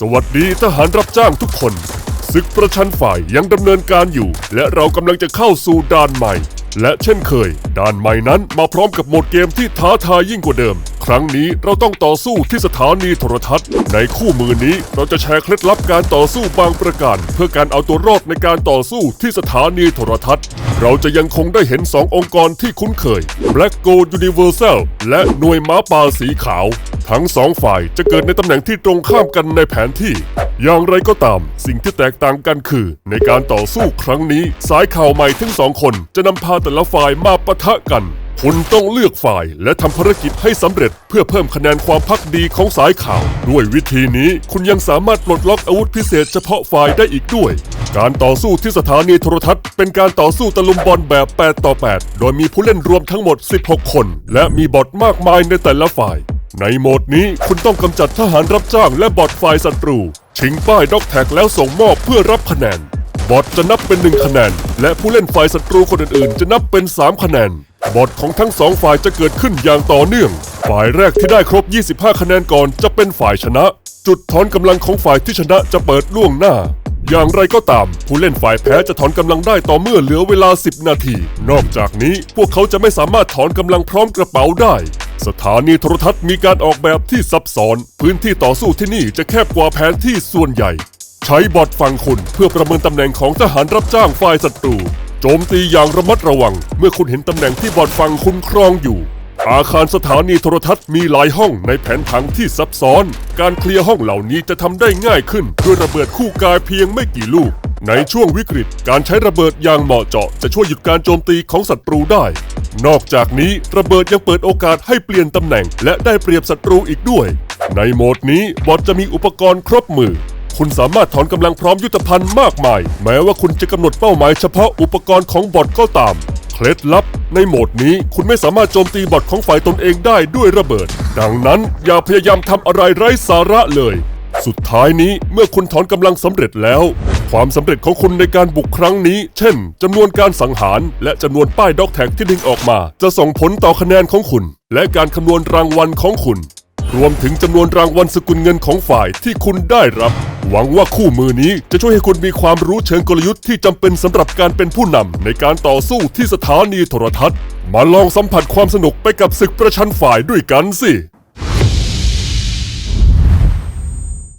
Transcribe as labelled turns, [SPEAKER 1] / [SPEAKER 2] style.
[SPEAKER 1] สวัสดีทหารรับจ้างทุกคนศึกประชันฝ่ายยังดำเนินการอยู่ และเรากำลังจะเข้าสู่ด่านใหม่ และเช่นเคย ด่านใหม่นั้นมาพร้อมกับโหมดเกมที่ท้าทายยิ่งกว่าเดิม ครั้งนี้เราต้องต่อสู้ที่สถานีโทรทัศน์ ในคู่มือนี้เราจะแชร์เคล็ดลับการต่อสู้บางประการ เพื่อการเอาตัวรอดในการต่อสู้ที่สถานีโทรทัศน์ เราจะยังคงได้เห็นสององค์กรที่คุ้นเคย Black Gold Universal และหน่วยม้าป่าสีขาว ทั้งสองฝ่ายจะเกิดในตำแหน่งที่ตรงข้ามกันในแผนที่ อย่างไรก็ตาม สิ่งที่แตกต่างกันคือ ในการต่อสู้ครั้งนี้ สายข่าวใหม่ทั้งสองคนจะนำพาแต่ละฝ่ายมาปะทะกัน คุณต้องเลือกฝ่ายและทำภารกิจให้สำเร็จเพื่อเพิ่มคะแนนความพักดีของสายข่าว ด้วยวิธีนี้คุณยังสามารถปลดล็อกอาวุธพิเศษเฉพาะฝ่ายได้อีกด้วย การต่อสู้ที่สถานีโทรทัศน์ เป็นการต่อสู้ตะลุมบอลแบบ 8 ต่อ 8 โดยมีผู้เล่นรวมทั้งหมด 16 คน และมีบอทมากมายในแต่ละฝ่าย ในโหมดนี้คุณต้องกำจัดทหารรับจ้างและบอทฝ่ายศัตรู ชิงป้ายด็อกแท็กแล้วส่งมอบเพื่อรับคะแนน บอทจะนับเป็น 1 คะแนน และผู้เล่นฝ่ายศัตรูคนอื่นๆ จะนับเป็น 3 คะแนน บอทของทั้งสองฝ่ายจะเกิดขึ้นอย่างต่อเนื่อง ฝ่ายแรกที่ได้ครบ 25 คะแนนก่อนจะเป็นฝ่ายชนะ จุดถอนกำลังของฝ่ายที่ชนะจะเปิดล่วงหน้า อย่างไรก็ตาม ผู้เล่นฝ่ายแพ้จะถอนกำลังได้ต่อเมื่อเหลือเวลา 10 นาที นอกจากนี้พวกเขาจะไม่สามารถถอนกำลังพร้อมกระเป๋าได้สถานีโทรทัศน์มีการออกแบบที่ซับซ้อน พื้นที่ต่อสู้ที่นี่จะแคบกว่าแผนที่ส่วนใหญ่ ใช้บอทฟังคุณเพื่อประเมินตำแหน่งของทหารรับจ้างฝ่ายศัตรู โจมตีอย่างระมัดระวัง เมื่อคุณเห็นตำแหน่งที่บอทฟังคุณครองอยู่ อาคารสถานีโทรทัศน์มีหลายห้องในแผนผังที่ซับซ้อน การเคลียร์ห้องเหล่านี้จะทำได้ง่ายขึ้นด้วยระเบิดคู่กายเพียงไม่กี่ลูก ในช่วงวิกฤต การใช้ระเบิดอย่างเหมาะเจาะจะช่วยหยุดการโจมตีของศัตรูได้ นอกจากนี้ระเบิดยังเปิดโอกาสให้เปลี่ยนตำแหน่ง และได้เปรียบศัตรูอีกด้วย ในโหมดนี้บอทจะมีอุปกรณ์ครบมือ คุณสามารถถอนกำลังพร้อมยุทธภัณฑ์มากมาย แม้ว่าคุณจะกำหนดเป้าหมายเฉพาะอุปกรณ์ของบอทก็ตาม เคล็ดลับ ในโหมดนี้คุณไม่สามารถโจมตีบอทของฝ่ายตนเองได้ด้วยระเบิด ดังนั้นอย่าพยายามทำอะไรไร้สาระเลย สุดท้ายนี้เมื่อคุณถอนกำลังสำเร็จแล้ว ความสำเร็จของคุณในการบุกครั้งนี้ เช่นจำนวนการสังหาร และจำนวนป้ายด็อกแท็กที่ดึงออกมา จะส่งผลต่อคะแนนของคุณ และการคำนวณรางวัลของคุณ รวมถึงจำนวนรางวัลสกุลเงินของฝ่ายที่คุณได้รับ หวังว่าคู่มือนี้จะช่วยให้คุณมีความรู้เชิงกลยุทธ์ที่จำเป็นสำหรับการเป็นผู้นำในการต่อสู้ที่สถานีโทรทัศน์ มาลองสัมผัสความสนุกไปกับศึกประชันฝ่ายด้วยกันสิ